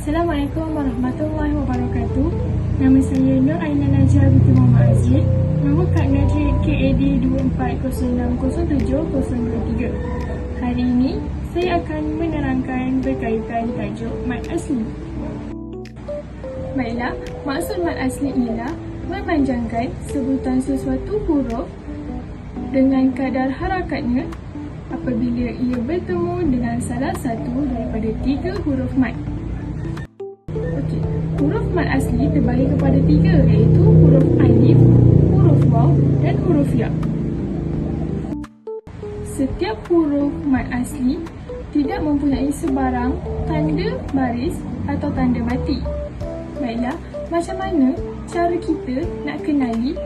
Assalamualaikum warahmatullahi wabarakatuh. Nama saya Nur Aina Najah binti Muhammad Azli. Nombor kad Najib KAD 24060723. Hari ini, saya akan menerangkan berkaitan tajuk mat asli. Baiklah, maksud mat asli ialah memanjangkan sebutan sesuatu huruf dengan kadar harakatnya apabila ia bertemu dengan salah satu daripada tiga huruf mat. Huruf mat asli terbagi kepada tiga iaitu huruf alif, huruf waw dan huruf ya. Setiap huruf mat asli tidak mempunyai sebarang tanda baris atau tanda mati. Baiklah, macam mana cara kita nak kenali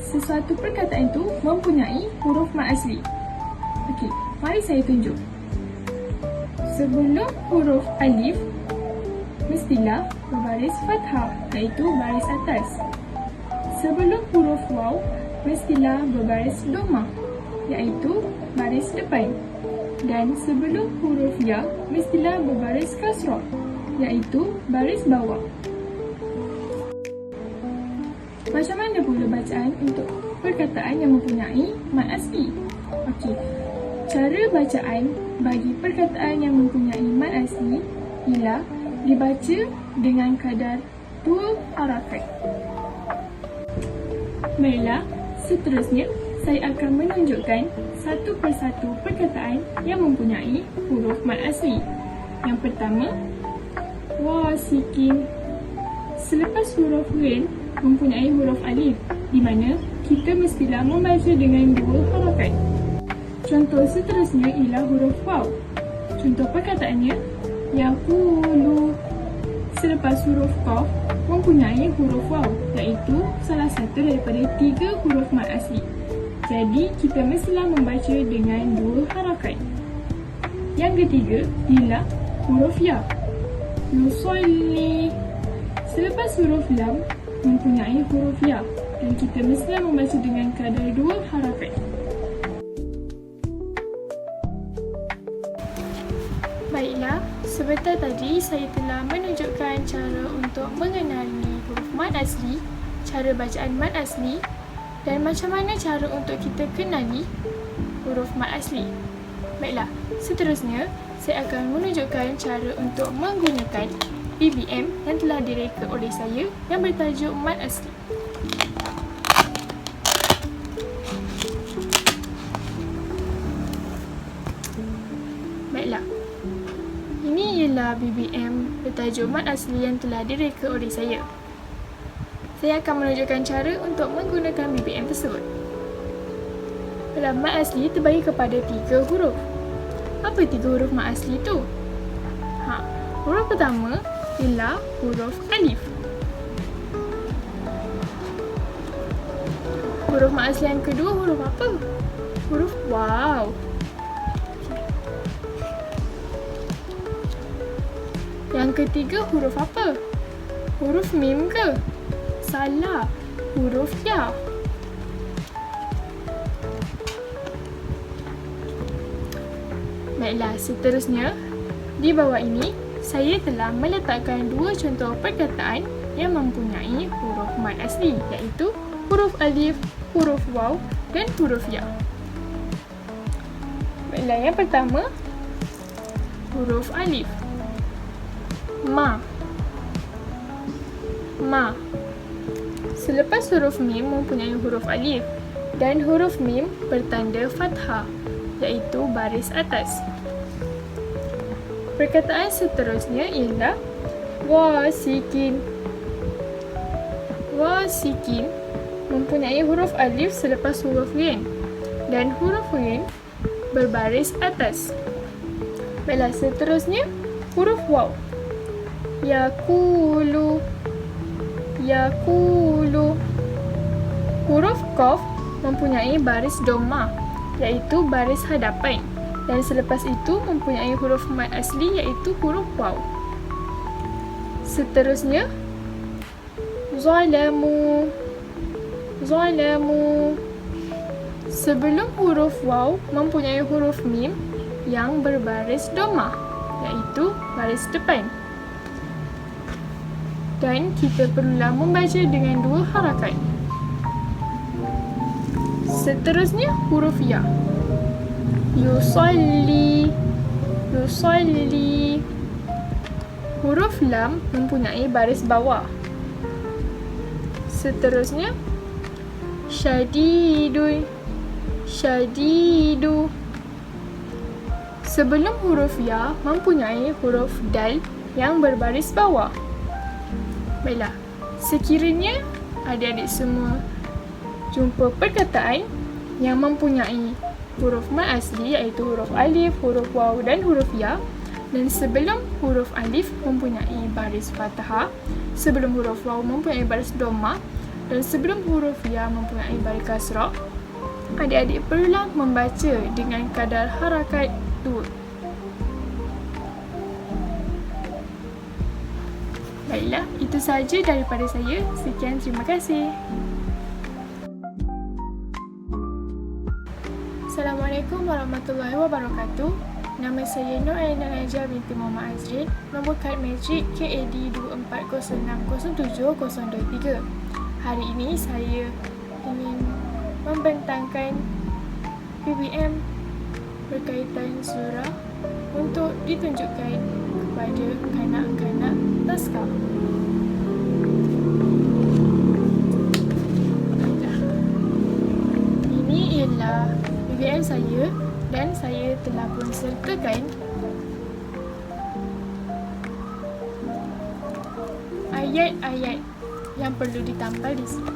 sesuatu perkataan itu mempunyai huruf mat asli? Okey, mari saya tunjuk. Sebelum huruf alif, mestilah berbaris fathah iaitu baris atas. Sebelum huruf waw, mestilah berbaris doma iaitu baris depan. Dan sebelum huruf ya, mestilah berbaris kasrah iaitu baris bawah. Macam mana pula bacaan untuk perkataan yang mempunyai mat asli? Okey, cara bacaan bagi perkataan yang mempunyai mat asli ialah dibaca dengan kadar dua harakat. Baiklah, seterusnya saya akan menunjukkan satu persatu perkataan yang mempunyai huruf mat asli. Yang pertama, wasikin. Selepas huruf rin mempunyai huruf alif di mana kita mestilah membaca dengan dua harakat. Contoh seterusnya ialah huruf waw. Contoh perkataannya, Yaqulu. Selepas huruf qaf mempunyai huruf waw iaitu salah satu daripada tiga huruf mat asli. Jadi kita mestilah membaca dengan dua harakat. Yang ketiga ialah huruf ya. Yusolli. Selepas huruf lam mempunyai huruf ya dan kita mestilah membaca dengan kadar dua harakat. Sebentar tadi saya telah menunjukkan cara untuk mengenali huruf mat asli, cara bacaan mat asli dan macam mana cara untuk kita kenali huruf mat asli. Baiklah, seterusnya saya akan menunjukkan cara untuk menggunakan BBM yang telah direka oleh saya yang bertajuk mat asli. Baiklah, ialah BBM bertajuk asli yang telah direka oleh saya. Saya akan menunjukkan cara untuk menggunakan BBM tersebut. Dalam mat asli terbagi kepada tiga huruf. Apa tiga huruf mat asli itu? Ha, huruf pertama ialah huruf alif. Huruf mat asli yang kedua huruf apa? Huruf waw. Yang ketiga huruf apa? Huruf mim ke? Salah. Huruf ya. Baiklah, seterusnya di bawah ini saya telah meletakkan dua contoh perkataan yang mempunyai huruf mat asli iaitu huruf alif, huruf waw dan huruf ya. Baiklah, yang pertama huruf alif. Ma. Ma. Selepas huruf mim mempunyai huruf alif dan huruf mim bertanda fathah iaitu baris atas. Perkataan seterusnya ialah wasikin. Wasikin mempunyai huruf alif selepas huruf rin dan huruf rin berbaris atas. Baiklah, seterusnya huruf waw. Yakulu. Yakulu. Huruf qaf mempunyai baris doma iaitu baris hadapan dan selepas itu mempunyai huruf mat asli iaitu huruf waw. Seterusnya zalamu zalamu sebelum huruf waw mempunyai huruf mim yang berbaris doma iaitu baris depan. Dan kita perlulah membaca dengan dua harakat. Seterusnya huruf ya. Yusalli Yusalli Huruf lam mempunyai baris bawah. Seterusnya syadidu syadidu Sebelum huruf ya mempunyai huruf dal yang berbaris bawah. Baiklah, sekiranya adik-adik semua jumpa perkataan yang mempunyai huruf mat asli iaitu huruf alif, huruf waw dan huruf ya dan sebelum huruf alif mempunyai baris fathah, sebelum huruf waw mempunyai baris doma dan sebelum huruf ya mempunyai baris kasrah, adik-adik perlulah membaca dengan kadar harakat. Baiklah, itu sahaja daripada saya. Sekian, terima kasih. Assalamualaikum warahmatullahi wabarakatuh. Nama saya Nur Aina Najah binti Muhammad Azrin. Nombor kad matrik KAD 24060723. Hari ini saya ingin membentangkan PBM berkaitan surah untuk ditunjukkan kepada kanak-kanak taska. Ini ialah BBM saya dan saya telah pun sertakan ayat-ayat yang perlu ditampal di sini.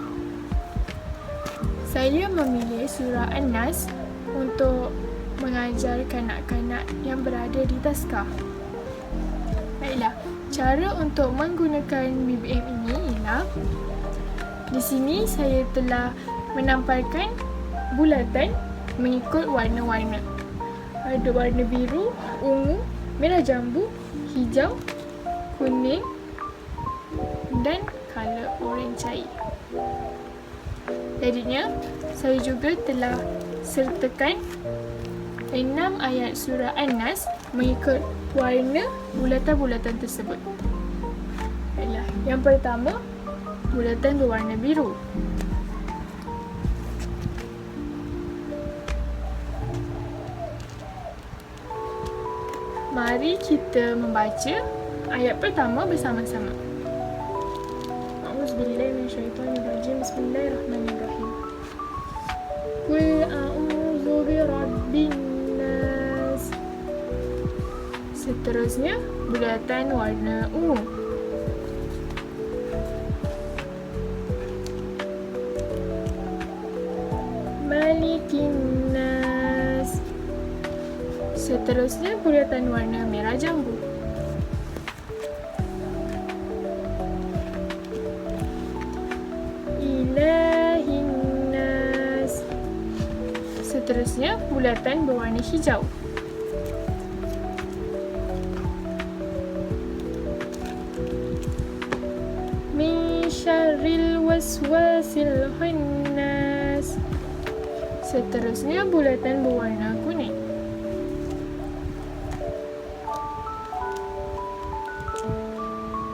Saya memilih surah An-Nas untuk mengajar kanak-kanak yang berada di taskah. Cara untuk menggunakan BBM ini ialah di sini saya telah menampalkan bulatan mengikut warna-warna. Ada warna biru, ungu, merah jambu, hijau, kuning dan color orange cair. Jadinya, saya juga telah sertakan enam ayat surah An-Nas mengikut warna bulatan-bulatan tersebut. Baiklah, yang pertama, bulatan berwarna biru. Mari kita membaca ayat pertama bersama-sama. A'udzubillahi minasyaitonirrajim. Bismillahirrahmanirrahim. Qul a'udzu birabbin nas. Seterusnya bulatan warna ungu. Malikin nas. Seterusnya bulatan warna merah jambu. Ilahin nas. Seterusnya bulatan berwarna hijau. Min syarril waswasil khannas. Seterusnya bulatan berwarna kuning.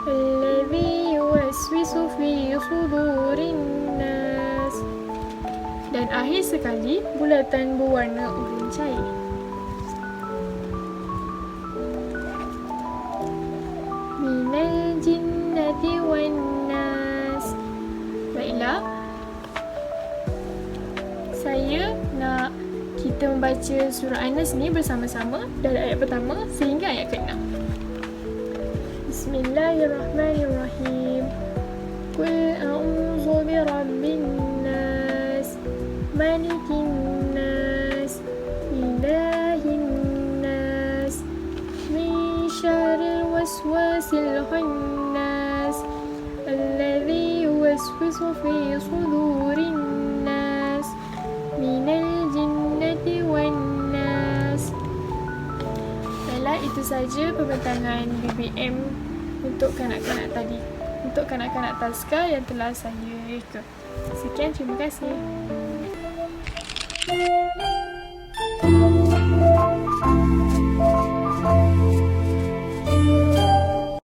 الذي يوسوس في صدور الناس dan akhir sekali bulatan berwarna oranye cair. Kita membaca surah An-Nas ni bersama-sama dari ayat pertama sehingga ayat ke-6. Bismillahirrahmanirrahim. Qul a'udzu birabbin nas, malikin nas, ilahin nas, min syarril waswasil khannas, alladhi yuwaswisu fi sudurin nas, itu saja pembentangan BBM untuk kanak-kanak tadi. Untuk kanak-kanak Taska yang telah saya reka. Sekian, terima kasih.